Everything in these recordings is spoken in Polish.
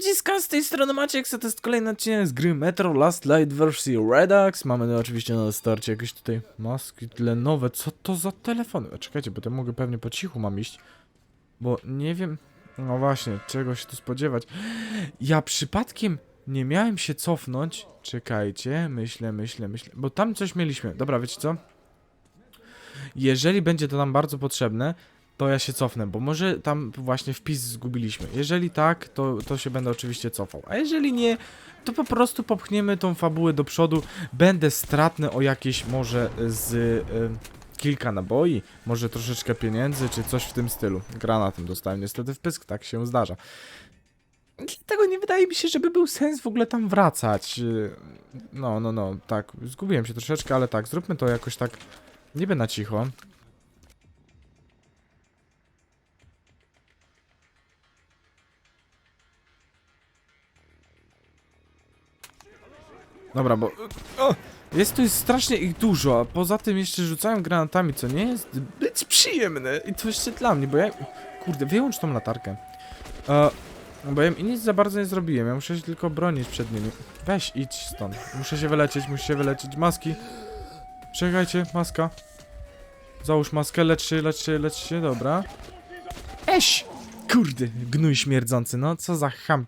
ludziska, z tej strony Maciek, to jest kolejny odcinek z gry Metro Last Light wersji Redux. Mamy no, oczywiście na starcie jakieś tutaj maski tlenowe. Co to za telefony? A Czekajcie, bo to mogę pewnie po cichu mam iść. Bo nie wiem... No właśnie, czego się tu spodziewać. Ja przypadkiem nie miałem się cofnąć. Czekajcie, myślę, myślę, myślę. Bo tam coś mieliśmy. Dobra, wiecie co? Jeżeli będzie to nam bardzo potrzebne, to ja się cofnę, bo może tam właśnie wpis zgubiliśmy. Jeżeli tak, to, to się będę oczywiście cofał. A jeżeli nie, to po prostu popchniemy tą fabułę do przodu. Będę stratny o jakieś może z y, kilka naboi, może troszeczkę pieniędzy, czy coś w tym stylu. Granatem dostałem niestety w pysk, tak się zdarza. Dlatego nie wydaje mi się, żeby był sens w ogóle tam wracać. Y, No, no, no, tak, zgubiłem się troszeczkę, ale tak, zróbmy to jakoś tak niby na cicho. Dobra, bo... O, jest tu strasznie ich dużo, a poza tym jeszcze rzucają granatami, co nie jest być przyjemne. I to jeszcze dla mnie, bo ja... Kurde, wyłącz tą latarkę. E, bo ja nic za bardzo nie zrobiłem, ja muszę się tylko bronić przed nimi. Weź, idź stąd. Muszę się wyleczyć, muszę się wyleczyć. Maski. Czekajcie, maska. Załóż maskę, lecz się, lecz się, lecz się, dobra. Eś! Kurde, gnój śmierdzący, no co za ham.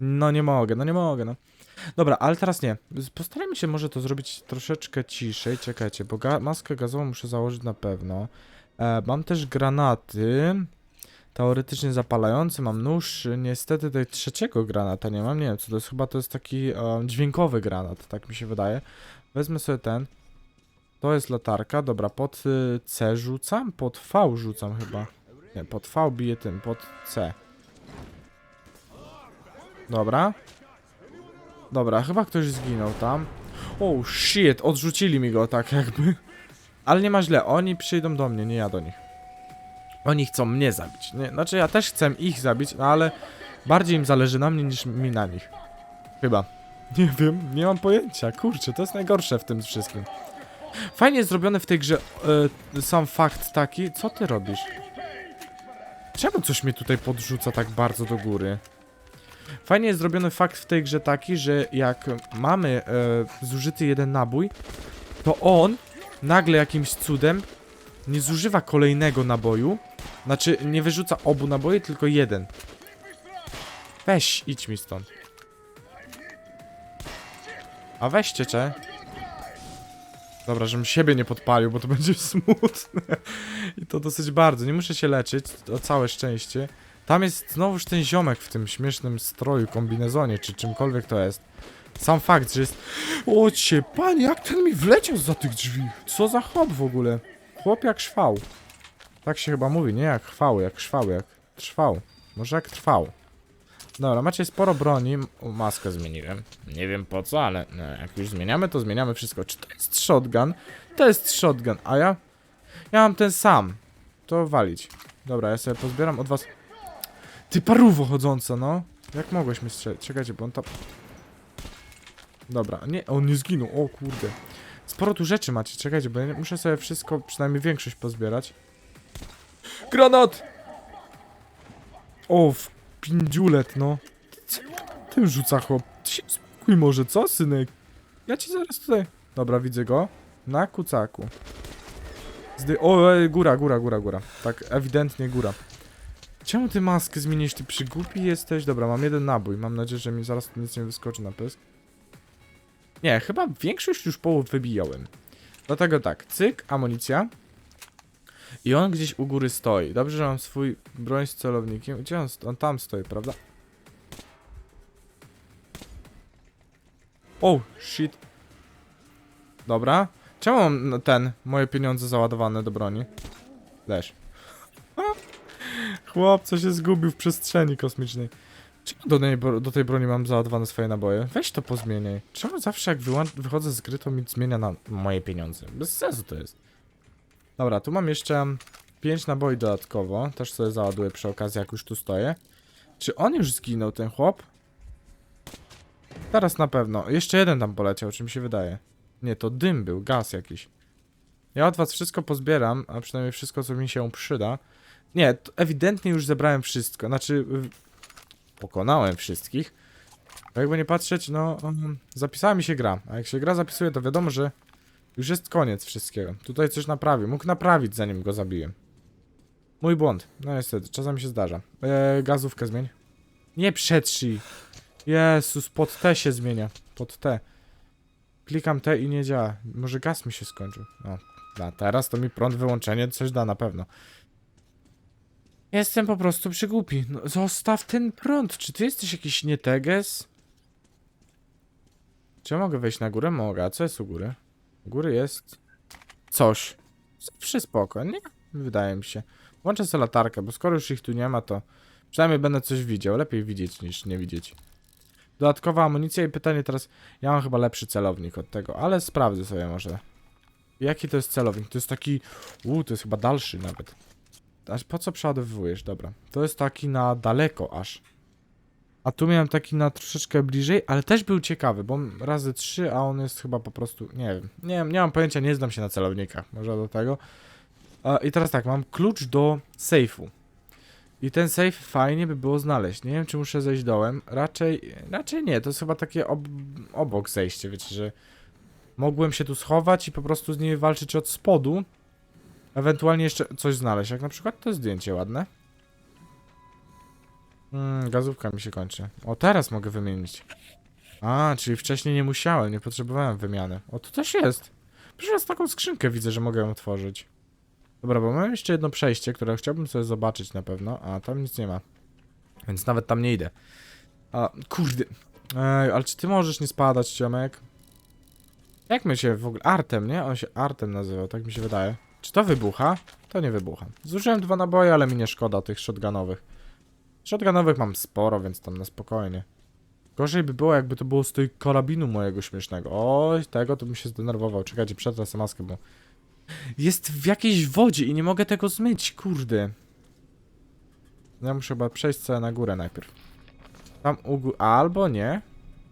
No nie mogę, no nie mogę, no. Dobra, ale teraz nie. Postarajmy się może to zrobić troszeczkę ciszej. Czekajcie, bo ga maskę gazową muszę założyć na pewno. E, mam też granaty. Teoretycznie zapalający, mam nóż. Niestety tutaj trzeciego granata nie mam. Nie wiem co to jest. Chyba to jest taki e, dźwiękowy granat, tak mi się wydaje. Wezmę sobie ten. To jest latarka. Dobra, pod y, C rzucam? Pod V rzucam chyba. Nie, pod V bije tym, pod C. Dobra. Dobra, chyba ktoś zginął tam. Oh shit, odrzucili mi go tak jakby. Ale nie ma źle, oni przyjdą do mnie, nie ja do nich. Oni chcą mnie zabić. Nie, znaczy ja też chcę ich zabić, no ale bardziej im zależy na mnie niż mi na nich. Chyba. Nie wiem, nie mam pojęcia. Kurczę, to jest najgorsze w tym wszystkim. Fajnie zrobione w tej grze e, sam fakt taki. Co ty robisz? Czemu coś mnie tutaj podrzuca tak bardzo do góry? Fajnie jest zrobiony fakt w tej grze taki, że jak mamy e, zużyty jeden nabój, to on nagle jakimś cudem nie zużywa kolejnego naboju. Znaczy, nie wyrzuca obu naboi, tylko jeden. Weź, idź mi stąd. A weźcie, cze. Dobra, żebym siebie nie podpalił, bo to będzie smutne. I to dosyć bardzo. Nie muszę się leczyć, o całe szczęście. Tam jest znowuż ten ziomek w tym śmiesznym stroju, kombinezonie, czy czymkolwiek to jest. Sam fakt, że jest... O cię, panie, jak ten mi wleciał za tych drzwi? Co za chłop w ogóle? Chłop jak szwał. Tak się chyba mówi, nie jak chwał, jak szwał, jak trwał. Może jak trwał. Dobra, macie sporo broni. Maskę zmieniłem. Nie wiem po co, ale no, jak już zmieniamy, to zmieniamy wszystko. Czy to jest shotgun? To jest shotgun, a ja? Ja mam ten sam. To walić. Dobra, ja sobie pozbieram od was... Ty paruwo chodząca, no. Jak mogłeś mi strzelić? Czekajcie, bo on tam... Dobra, nie, on nie zginął, o kurde. Sporo tu rzeczy macie, czekajcie, bo ja muszę sobie wszystko, przynajmniej większość pozbierać. Granat! O, w pindziulet, no. Co tym rzuca chłop? Ty się spokój może, co, synek? Ja ci zaraz tutaj... Dobra, widzę go. Na kucaku. Zdy... O, góra, góra, góra, góra. Tak, ewidentnie góra. Czemu ty maskę zmienisz? Ty przygłupi jesteś? Dobra, mam jeden nabój. Mam nadzieję, że mi zaraz nic nie wyskoczy na pysk. Nie, chyba większość już połów wybijałem. Dlatego tak, cyk, amunicja. I on gdzieś u góry stoi. Dobrze, że mam swój broń z celownikiem. Gdzie on, on tam stoi, prawda? Oh, shit. Dobra. Czemu mam no, ten, moje pieniądze załadowane do broni? Leż. Chłop, co się zgubił w przestrzeni kosmicznej. Czemu do, bro- do tej broni mam załadowane swoje naboje? Weź to pozmieniaj. Czemu zawsze jak wychodzę z gry, to mi zmienia na moje pieniądze? Bez sensu to jest. Dobra, tu mam jeszcze 5 naboi dodatkowo. Też sobie załaduję przy okazji, jak już tu stoję. Czy on już zginął, ten chłop? Teraz na pewno. Jeszcze jeden tam poleciał, czy mi się wydaje. Nie, to dym był, gaz jakiś. Ja od was wszystko pozbieram, a przynajmniej wszystko, co mi się przyda. Nie, to ewidentnie już zebrałem wszystko. Znaczy, pokonałem wszystkich. A jakby nie patrzeć, no, um, zapisała mi się gra. A jak się gra zapisuje, to wiadomo, że już jest koniec wszystkiego. Tutaj coś naprawił. Mógł naprawić, zanim go zabiłem. Mój błąd. No niestety, czasami się zdarza. Eee, gazówkę zmień. Nie przetrzyj. Jezus, pod T się zmienia. Pod T. Klikam T i nie działa. Może gaz mi się skończył. No, da, teraz to mi prąd wyłączenie coś da na pewno. Jestem po prostu przygłupi. No, zostaw ten prąd. Czy ty jesteś jakiś nieteges? Czy ja mogę wejść na górę? Mogę. A co jest u góry? U góry jest... Coś. Zawsze spoko, nie? Wydaje mi się. Włączę sobie latarkę, bo skoro już ich tu nie ma, to przynajmniej będę coś widział. Lepiej widzieć niż nie widzieć. Dodatkowa amunicja i pytanie teraz... Ja mam chyba lepszy celownik od tego, ale sprawdzę sobie może. Jaki to jest celownik? To jest taki... Uuu, to jest chyba dalszy nawet. Aż po co przeładowujesz? Dobra. To jest taki na daleko aż. A tu miałem taki na troszeczkę bliżej, ale też był ciekawy, bo razy trzy, a on jest chyba po prostu, nie wiem, nie wiem, nie mam pojęcia, nie znam się na celownikach, może do tego. I teraz tak, mam klucz do sejfu. I ten safe fajnie by było znaleźć. Nie wiem, czy muszę zejść dołem. Raczej, raczej nie, to jest chyba takie ob obok zejście, wiecie, że mogłem się tu schować i po prostu z nimi walczyć od spodu. Ewentualnie jeszcze coś znaleźć, jak na przykład to zdjęcie ładne. Mm, gazówka mi się kończy. O, teraz mogę wymienić. A, czyli wcześniej nie musiałem, nie potrzebowałem wymiany. O, tu też jest. Przecież taką skrzynkę widzę, że mogę ją otworzyć. Dobra, bo mam jeszcze jedno przejście, które chciałbym sobie zobaczyć na pewno, a tam nic nie ma. Więc nawet tam nie idę. A, kurde. Ej, ale czy ty możesz nie spadać, ciomek? Jak my się w ogóle... Artem, nie? On się Artem nazywał, tak mi się wydaje. Czy to wybucha? To nie wybucha. Zużyłem dwa naboje, ale mi nie szkoda tych shotgunowych. Shotgunowych mam sporo, więc tam na spokojnie. Gorzej by było, jakby to było z tej karabinu mojego śmiesznego. Oj, tego to bym się zdenerwował. Czekajcie, przetrę maskę, bo... Jest w jakiejś wodzie i nie mogę tego zmyć, kurde. Ja muszę chyba przejść sobie na górę najpierw. Tam u gó- Albo nie.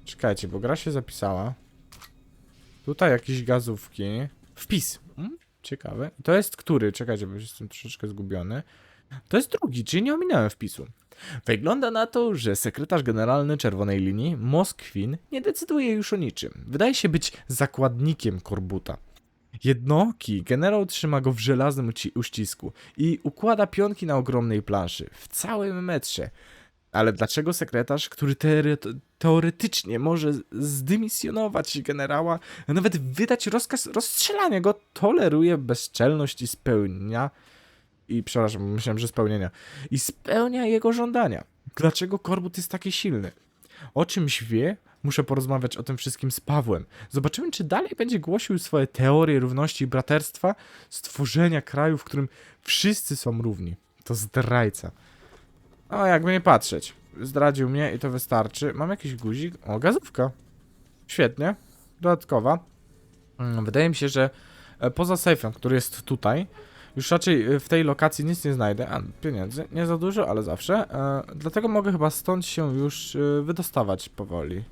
Czekajcie, bo gra się zapisała. Tutaj jakieś gazówki. Wpis. Mm, ciekawe. To jest który? Czekajcie, bo jestem troszeczkę zgubiony. To jest drugi, czyli nie ominąłem wpisu. Wygląda na to, że sekretarz generalny Czerwonej Linii, Moskwin, nie decyduje już o niczym. Wydaje się być zakładnikiem Korbuta. Jednooki generał trzyma go w żelaznym uścisku i układa pionki na ogromnej planszy, w całym metrze. Ale dlaczego sekretarz, który teore- teoretycznie może zdymisjonować generała, a nawet wydać rozkaz rozstrzelania go, toleruje bezczelność i spełnia... I przepraszam, myślałem, że spełnienia. I spełnia jego żądania. Dlaczego Korbut jest taki silny? O czymś wie? Muszę porozmawiać o tym wszystkim z Pawłem. Zobaczymy, czy dalej będzie głosił swoje teorie równości i braterstwa, stworzenia kraju, w którym wszyscy są równi. To zdrajca. O, jakby nie patrzeć. Zdradził mnie i to wystarczy. Mam jakiś guzik? O, gazówka. Świetnie. Dodatkowa. Mm, Wydaje mi się, że e, poza sejfem, który jest tutaj, już raczej e, w tej lokacji nic nie znajdę. A, pieniędzy. Nie za dużo, ale zawsze. E, dlatego mogę chyba stąd się już e, wydostawać powoli.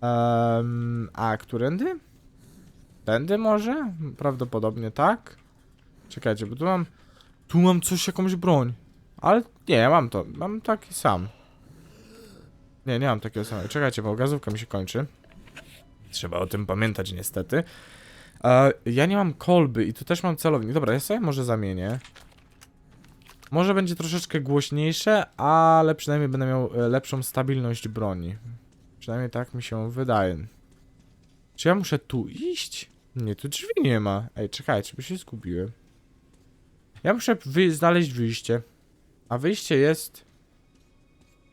Em, a którędy? Tędy może? Prawdopodobnie tak. Czekajcie, bo tu mam... Tu mam coś, jakąś broń. Ale nie, ja mam to. Mam taki sam. Nie, nie mam takiego samego. Czekajcie, bo gazówka mi się kończy. Trzeba o tym pamiętać niestety. E, ja nie mam kolby i tu też mam celownik. Dobra, ja sobie może zamienię. Może będzie troszeczkę głośniejsze, ale przynajmniej będę miał e, lepszą stabilność broni. Przynajmniej tak mi się wydaje. Czy ja muszę tu iść? Nie, tu drzwi nie ma. Ej, czekajcie, bo się zgubiłem. Ja muszę wy znaleźć wyjście. A wyjście jest...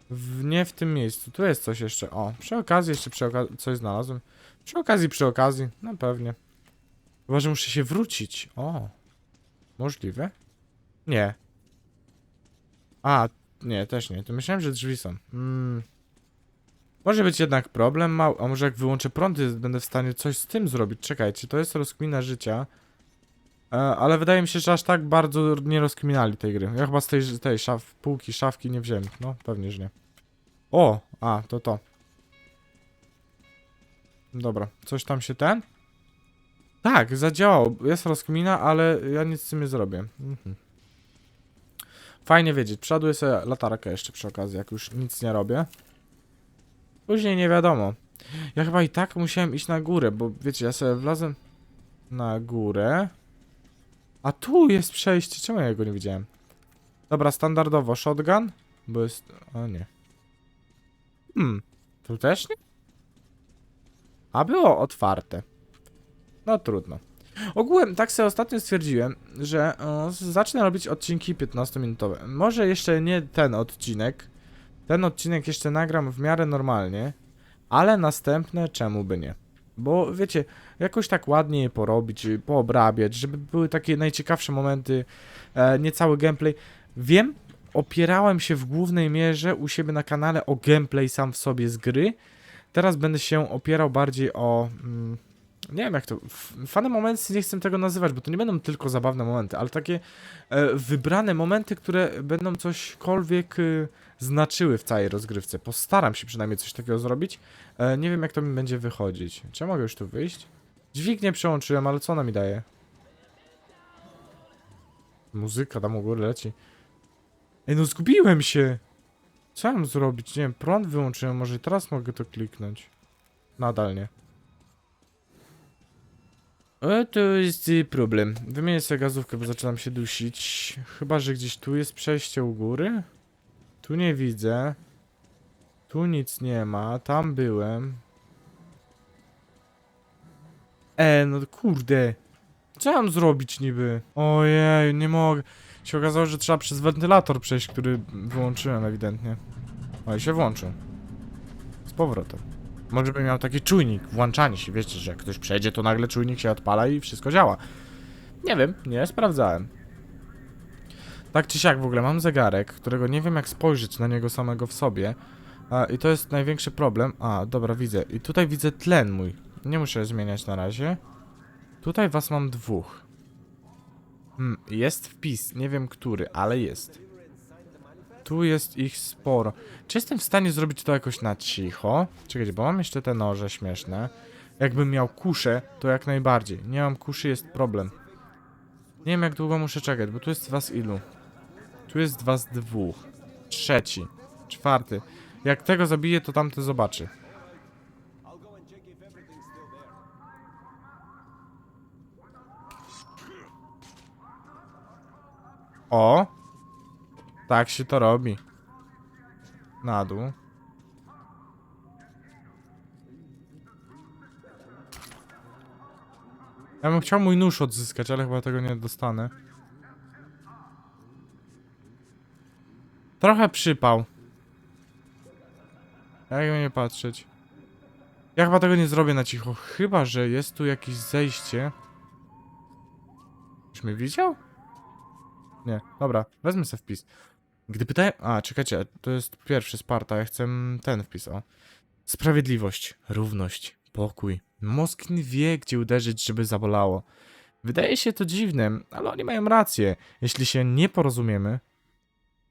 W, nie w tym miejscu. Tu jest coś jeszcze. O, przy okazji jeszcze przy okazji coś znalazłem. Przy okazji, przy okazji. No pewnie. Chyba, że muszę się wrócić. O. Możliwe? Nie. A, nie, też nie. To myślałem, że drzwi są. Mm. Może być jednak problem. A może jak wyłączę prądy, będę w stanie coś z tym zrobić. Czekajcie, to jest rozkmina życia. E, ale wydaje mi się, że aż tak bardzo nie rozkminali tej gry. Ja chyba z tej, tej szaf, półki, szafki nie wziąłem. No, pewnie, że nie. O! A, to to. Dobra, coś tam się ten? Tak, zadziałało. Jest rozkmina, ale ja nic z tym nie zrobię. Mhm. Fajnie wiedzieć. Przoduję sobie latarkę jeszcze przy okazji, jak już nic nie robię. Później nie wiadomo. Ja chyba i tak musiałem iść na górę, bo wiecie, ja sobie wlazłem na górę. A tu jest przejście. Czemu ja go nie widziałem? Dobra, standardowo shotgun, bo jest... O nie. Hmm, tu też nie? A było otwarte. No trudno. Ogółem, tak sobie ostatnio stwierdziłem, że o, zacznę robić odcinki 15-minutowe. Może jeszcze nie ten odcinek. Ten odcinek jeszcze nagram w miarę normalnie, ale następne czemu by nie? Bo wiecie, jakoś tak ładnie je porobić, poobrabiać, żeby były takie najciekawsze momenty, e, nie cały gameplay. Wiem, opierałem się w głównej mierze u siebie na kanale o gameplay sam w sobie z gry. Teraz będę się opierał bardziej o. Mm, nie wiem jak to. Fane momenty nie chcę tego nazywać, bo to nie będą tylko zabawne momenty, ale takie e, wybrane momenty, które będą cośkolwiek e, znaczyły w całej rozgrywce. Postaram się przynajmniej coś takiego zrobić. E, nie wiem jak to mi będzie wychodzić. Czy ja mogę już tu wyjść? Dźwignię przełączyłem, ale co ona mi daje? Muzyka tam u góry leci. Ej, no zgubiłem się! Co ja mam zrobić? Nie wiem, prąd wyłączyłem, może teraz mogę to kliknąć. Nadal nie. O, to jest problem. Wymienię sobie gazówkę, bo zaczynam się dusić. Chyba, że gdzieś tu jest przejście u góry. Tu nie widzę. Tu nic nie ma. Tam byłem. E, no kurde. Co ja mam zrobić niby? Ojej, nie mogę. Się okazało, że trzeba przez wentylator przejść, który wyłączyłem ewidentnie. O, i się włączył. Z powrotem. Może by miał taki czujnik, włączanie się, wiecie, że jak ktoś przejdzie, to nagle czujnik się odpala i wszystko działa. Nie wiem, nie sprawdzałem. Tak czy siak w ogóle mam zegarek, którego nie wiem jak spojrzeć na niego samego w sobie. A, I to jest największy problem. A, dobra, widzę. I tutaj widzę tlen mój. Nie muszę zmieniać na razie. Tutaj was mam dwóch. Hmm, jest wpis, nie wiem który, ale jest. Tu jest ich sporo. Czy jestem w stanie zrobić to jakoś na cicho? Czekajcie, bo mam jeszcze te noże śmieszne. Jakbym miał kuszę, to jak najbardziej. Nie mam kuszy, jest problem. Nie wiem jak długo muszę czekać, bo tu jest was ilu? Tu jest was dwóch. Trzeci. Czwarty. Jak tego zabiję, to tamty zobaczy. O! Tak się to robi. Na dół. Ja bym chciał mój nóż odzyskać, ale chyba tego nie dostanę. Trochę przypał. Jak nie patrzeć. Ja chyba tego nie zrobię na cicho, chyba że jest tu jakieś zejście. Już mnie widział? Nie, dobra, wezmę sobie wpis. Gdy pytają... A, czekajcie, to jest pierwszy Sparta, ja chcę ten wpis, o. Sprawiedliwość, równość, pokój. Moskwin wie, gdzie uderzyć, żeby zabolało. Wydaje się to dziwne, ale oni mają rację. Jeśli się nie porozumiemy,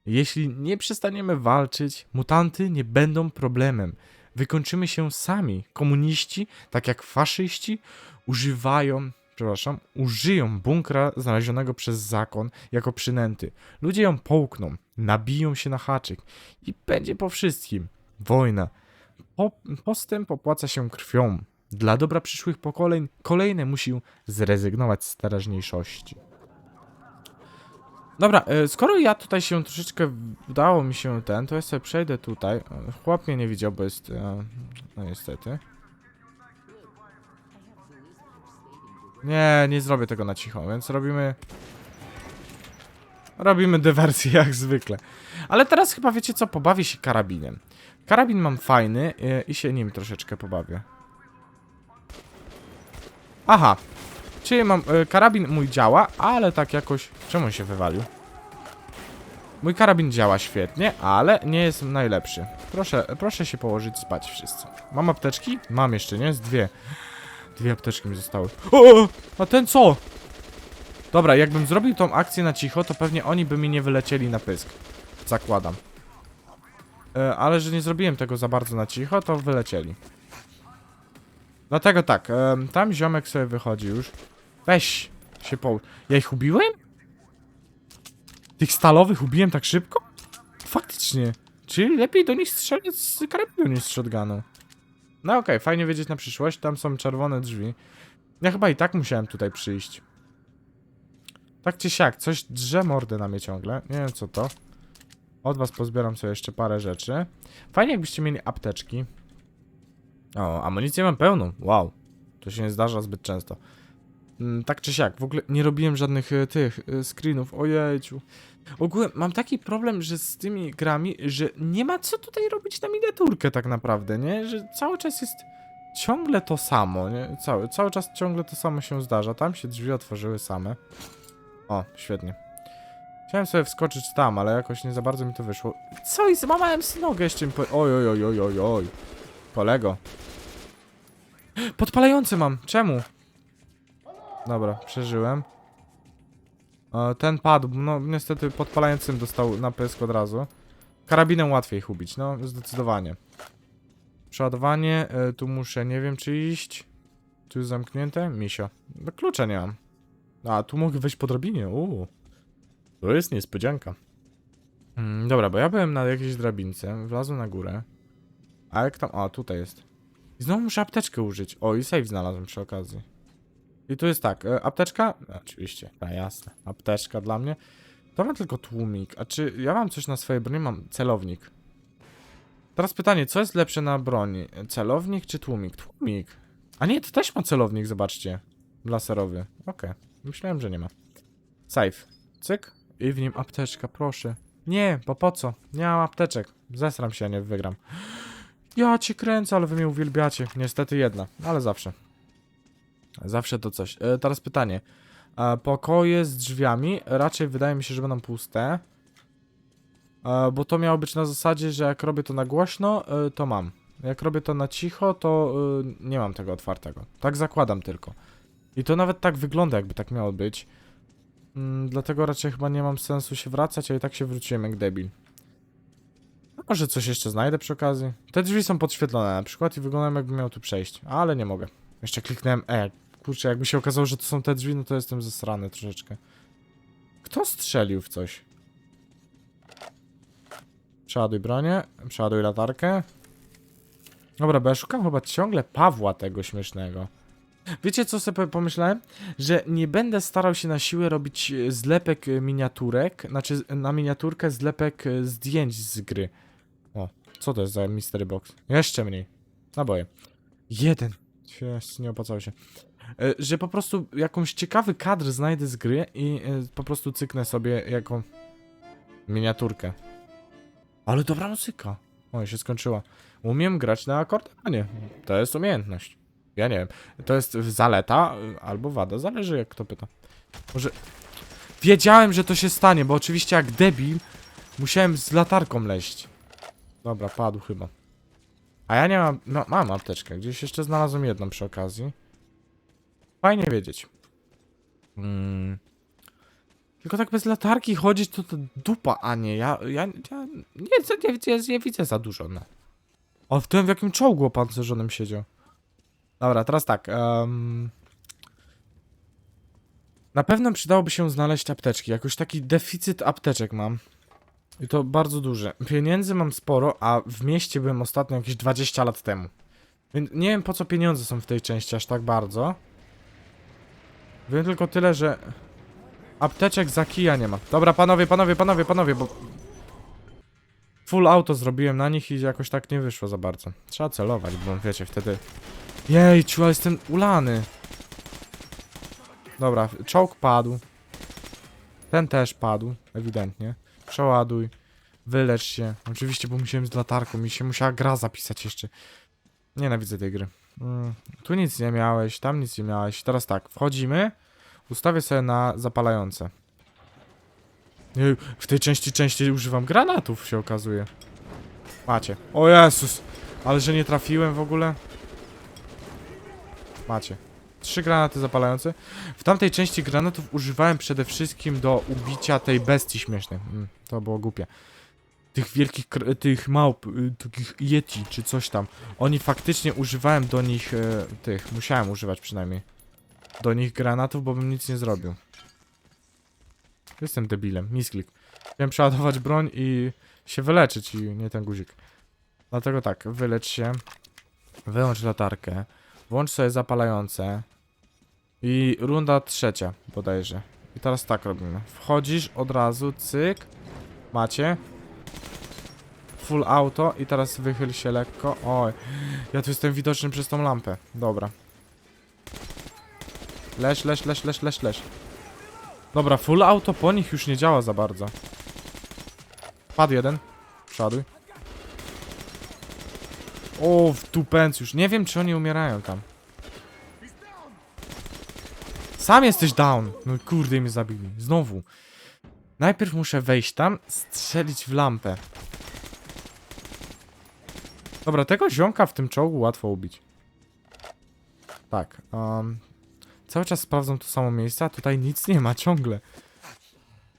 jeśli nie przestaniemy walczyć, mutanty nie będą problemem. Wykończymy się sami. Komuniści, tak jak faszyści, używają, przepraszam, użyją bunkra znalezionego przez zakon jako przynęty. Ludzie ją połkną, nabiją się na haczyk i będzie po wszystkim. Wojna. Po, postęp opłaca się krwią. Dla dobra przyszłych pokoleń kolejne musi zrezygnować z teraźniejszości. Dobra, e, skoro ja tutaj się troszeczkę udało mi się ten, to ja sobie przejdę tutaj. E, Chłop mnie nie widział, bo jest. e, No niestety. Nie, nie zrobię tego na cicho, więc robimy. Robimy dywersję jak zwykle. Ale teraz chyba wiecie co, pobawię się karabinem. Karabin mam fajny e, i się nim troszeczkę pobawię. Aha, Czyli mam, e, karabin mój działa, ale tak jakoś... Czemu się wywalił? Mój karabin działa świetnie, ale nie jest najlepszy. Proszę, proszę się położyć spać wszyscy. Mam apteczki? Mam jeszcze, nie? Z dwie. Dwie apteczki mi zostały. O! A ten co? Dobra, jakbym zrobił tą akcję na cicho, to pewnie oni by mi nie wylecieli na pysk. Zakładam. E, ale że nie zrobiłem tego za bardzo na cicho, to wylecieli. Dlatego tak, em, tam ziomek sobie wychodzi już. Weź się połóż. Ja ich ubiłem? Tych stalowych ubiłem tak szybko? Faktycznie. Czyli lepiej do nich strzelać z karabinu niż z shotgunu. No okej, fajnie wiedzieć na przyszłość. Tam są czerwone drzwi. Ja chyba i tak musiałem tutaj przyjść. Tak czy siak, coś drze mordę na mnie ciągle. Nie wiem co to. Od was pozbieram sobie jeszcze parę rzeczy. Fajnie jakbyście mieli apteczki. O, amunicję mam pełną. Wow. To się nie zdarza zbyt często. Mm, tak czy siak, w ogóle nie robiłem żadnych e, tych e, screenów. Ojejciu. Ogólnie mam taki problem, że z tymi grami, że nie ma co tutaj robić na miniaturkę tak naprawdę, nie? Że cały czas jest ciągle to samo, nie? Cały, cały czas ciągle to samo się zdarza. Tam się drzwi otworzyły same. O, świetnie. Chciałem sobie wskoczyć tam, ale jakoś nie za bardzo mi to wyszło. Co i złamałem sobie nogę jeszcze mi po... Oj, oj, oj, oj, oj, oj. Kolego. Podpalający mam. Czemu? Dobra, przeżyłem. E, ten padł, no niestety podpalającym dostał na pysk od razu. Karabinem łatwiej ich ubić, no zdecydowanie. Przeładowanie, e, tu muszę, nie wiem czy iść. Tu jest zamknięte? Misio. No klucza nie mam. A, tu mogę wejść po drabinie, uuu. To jest niespodzianka. Mm, dobra, bo ja byłem na jakiejś drabince, wlazłem na górę. A jak tam, a tutaj jest. I znowu muszę apteczkę użyć. O, i save znalazłem przy okazji. I tu jest tak, e, apteczka? No, oczywiście, a jasne, apteczka dla mnie. To ma tylko tłumik, a czy ja mam coś na swojej broni? Mam celownik. Teraz pytanie, co jest lepsze na broni? Celownik czy tłumik? Tłumik. A nie, to też ma celownik, zobaczcie. Laserowy. Okej, myślałem, że nie ma. Save. Cyk. I w nim apteczka, proszę. Nie, bo po co? Nie mam apteczek. Zesram się, nie wygram. Ja cię kręcę, ale wy mnie uwielbiacie. Niestety jedna, ale zawsze. Zawsze to coś. E, teraz pytanie. E, pokoje z drzwiami raczej wydaje mi się, że będą puste. E, bo to miało być na zasadzie, że jak robię to na głośno, e, to mam. Jak robię to na cicho, to e, nie mam tego otwartego. Tak zakładam tylko. I to nawet tak wygląda, jakby tak miało być. Mm, dlatego raczej chyba nie mam sensu się wracać, a i tak się wróciłem jak debil. Może coś jeszcze znajdę przy okazji? Te drzwi są podświetlone na przykład i wyglądają jakbym miał tu przejść, ale nie mogę. Jeszcze kliknąłem E. Kurczę, jakby się okazało, że to są te drzwi, no to jestem zesrany troszeczkę. Kto strzelił w coś? Przeładuj bronię, przeładuj latarkę. Dobra, bo ja szukam chyba ciągle Pawła tego śmiesznego. Wiecie co sobie pomyślałem? Że nie będę starał się na siłę robić e, zlepek e, miniaturek, znaczy na miniaturkę zlepek e, zdjęć z gry. O, co to jest za mystery box? Jeszcze mniej. Naboje. Jeden. Nie opłacało się. E, Że po prostu jakąś ciekawy kadr znajdę z gry i e, po prostu cyknę sobie jaką miniaturkę. Ale dobra muzyka. O, się skończyła. Umiem grać na akordeonie. To jest umiejętność. Ja nie wiem. To jest zaleta y, albo wada, zależy jak kto pyta. Może... Wiedziałem, że to się stanie, bo oczywiście jak debil musiałem z latarką leść. Dobra, padł chyba. A ja nie mam... No, mam apteczkę. Gdzieś jeszcze znalazłem jedną przy okazji. Fajnie wiedzieć. Mm. Tylko tak bez latarki chodzić to, to dupa, a nie. Ja, ja, ja nie, nie, nie, nie widzę za dużo, no. O, w tym w jakim czołgu opancerzonym siedział. Dobra, teraz tak. em, Na pewno przydałoby się znaleźć apteczki. Jakoś taki deficyt apteczek mam. I to bardzo duży. Pieniędzy mam sporo, a w mieście byłem ostatnio jakieś 20 lat temu. Więc nie wiem po co pieniądze są w tej części aż tak bardzo. Wiem tylko tyle, że apteczek za kija nie ma. Dobra, panowie, panowie, panowie, panowie, bo full auto zrobiłem na nich i jakoś tak nie wyszło za bardzo. Trzeba celować, bo wiecie, wtedy... Jejciu, ale jestem ulany. Dobra, czołg padł. Ten też padł, ewidentnie. Przeładuj. Wylecz się. Oczywiście, bo musiałem z latarką. Mi się musiała gra zapisać jeszcze. Nienawidzę tej gry. Mm, tu nic nie miałeś, tam nic nie miałeś. Teraz tak, wchodzimy. Ustawię sobie na zapalające. W tej części częściej używam granatów, się okazuje. Macie. O Jezus! Ale że nie trafiłem w ogóle. Macie. Trzy granaty zapalające. W tamtej części granatów używałem przede wszystkim do ubicia tej bestii śmiesznej. Mm, to było głupie. Tych wielkich, tych małp, y, takich yeti czy coś tam. Oni faktycznie używałem do nich e, tych. Musiałem używać przynajmniej. Do nich granatów, bo bym nic nie zrobił. Jestem debilem. Misklik. Chciałem przeładować broń i się wyleczyć i nie ten guzik. Dlatego tak, wylecz się. Wyłącz latarkę. Włącz sobie zapalające. I runda trzecia bodajże. I teraz tak robimy. Wchodzisz od razu, cyk. Macie. Full auto i teraz wychyl się lekko. Oj, ja tu jestem widoczny przez tą lampę. Dobra. Leż, leż, leż, leż, leż, leż. Dobra, full auto po nich już nie działa za bardzo. Padł jeden. Przoduj. O, w tupęc już. Nie wiem, czy oni umierają tam. Sam jesteś down. No kurde, mnie zabili. Znowu. Najpierw muszę wejść tam, strzelić w lampę. Dobra, tego ziomka w tym czołgu łatwo ubić. Tak. Um, cały czas sprawdzam to samo miejsce, a tutaj nic nie ma ciągle.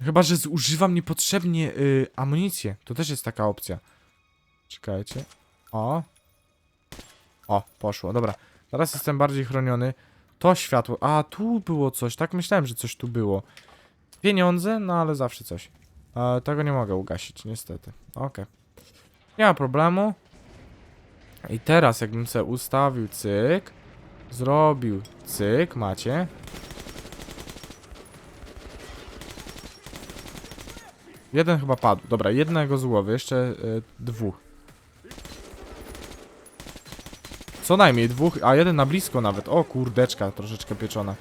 Chyba, że zużywam niepotrzebnie y, amunicję. To też jest taka opcja. Czekajcie. O. O, poszło. Dobra. Teraz jestem bardziej chroniony. To światło. A, tu było coś. Tak myślałem, że coś tu było. Pieniądze? No, ale zawsze coś. E, tego nie mogę ugasić, niestety. Okej. Nie ma problemu. I teraz, jakbym sobie ustawił cyk. Zrobił cyk, macie. Jeden chyba padł. Dobra, jednego z głowy, jeszcze y, dwóch. Co najmniej dwóch, a jeden na blisko nawet. O kurdeczka, troszeczkę pieczona.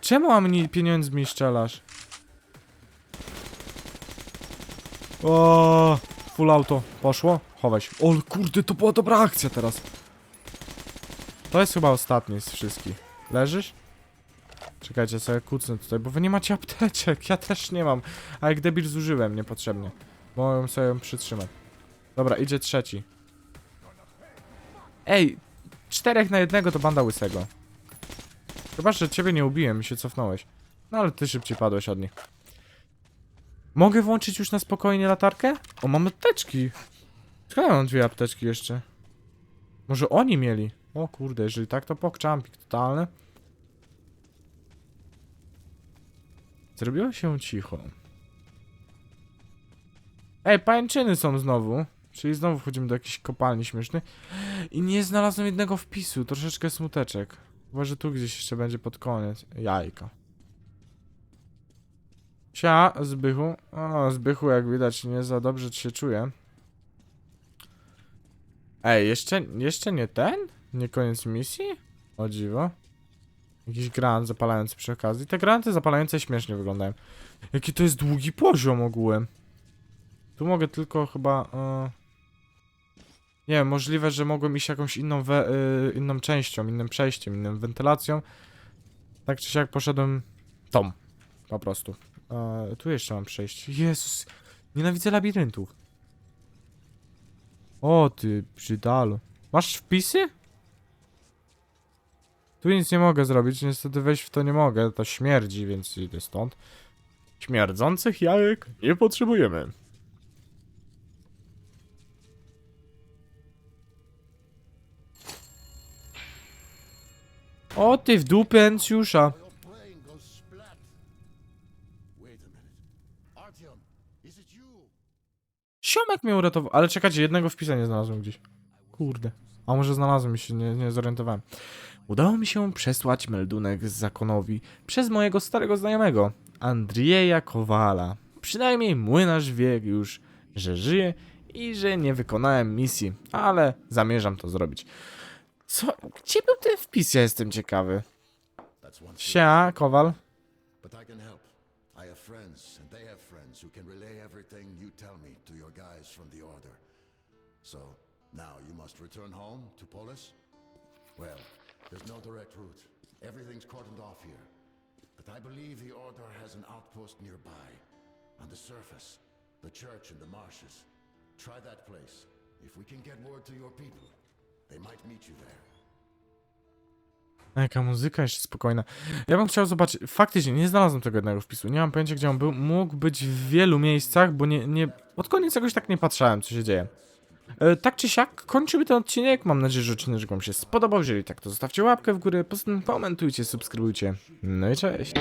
Czemu a mnie pieniędzmi strzelasz? O, full auto. Poszło? Chowaj się. O kurde, to była dobra akcja teraz. To jest chyba ostatni z wszystkich. Leżysz? Czekajcie, sobie kucnę tutaj, bo wy nie macie apteczek. Ja też nie mam. A jak debil zużyłem niepotrzebnie. Mogłem sobie ją przytrzymać. Dobra, idzie trzeci. Ej, czterech na jednego to banda łysego. Chyba, że ciebie nie ubiłem i się cofnąłeś. No ale ty szybciej padłeś od nich. Mogę włączyć już na spokojnie latarkę? O, mam apteczki. Czekaj, mam dwie apteczki jeszcze. Może oni mieli? O kurde, jeżeli tak, to pokczampik totalny. Zrobiło się cicho. Ej, pańczyny są znowu. Czyli znowu wchodzimy do jakiejś kopalni śmiesznej. I nie znalazłem jednego wpisu. Troszeczkę smuteczek. Chyba, że tu gdzieś jeszcze będzie pod koniec. Jajka. Sia, Zbychu. O, Zbychu, jak widać, nie za dobrze się czuje. Ej, jeszcze, jeszcze nie ten? Nie koniec misji? O dziwo. Jakiś granat zapalający przy okazji. Te granaty zapalające śmiesznie wyglądają. Jaki to jest długi poziom ogółem. Tu mogę tylko chyba... Nie wiem, możliwe, że mogłem iść jakąś inną, we, y, inną częścią, innym przejściem, inną wentylacją. Tak czy siak poszedłem tą. Po prostu. E, tu jeszcze mam przejść. Jezus. Nienawidzę labiryntów. O ty, przydalu. Masz wpisy? Tu nic nie mogę zrobić, niestety wejść w to nie mogę, to śmierdzi, więc idę stąd. Śmierdzących jajek nie potrzebujemy. O ty w dupę Encjusza. Mnie uratował, ale czekajcie, jednego wpisa nie znalazłem gdzieś. Kurde. A może znalazłem i się nie, nie zorientowałem. Udało mi się przesłać meldunek z zakonowi przez mojego starego znajomego, Andrieja Kowala. Przynajmniej młynarz wie już, że żyje i że nie wykonałem misji, ale zamierzam to zrobić. Co? Gdzie był ten wpis? Ja jestem ciekawy. Sia, Kowal. From the Order. So, now you must return home to Polis? Well, there's no direct route. Everything's cordoned off here. But I believe the Order has an outpost nearby. On the surface, the church in the marshes. Try that place. If we can get word to your people, they might meet you there. Jaka muzyka jeszcze spokojna. Ja bym chciał zobaczyć. Faktycznie nie znalazłem tego jednego wpisu. Nie mam pojęcia, gdzie on był. Mógł być w wielu miejscach, bo nie. nie pod koniec jakoś tak nie patrzałem, co się dzieje. E, tak czy siak, kończymy ten odcinek. Mam nadzieję, że odcinek Wam się spodobał. Jeżeli tak, to zostawcie łapkę w górę. Poza tym komentujcie, subskrybujcie. No i cześć.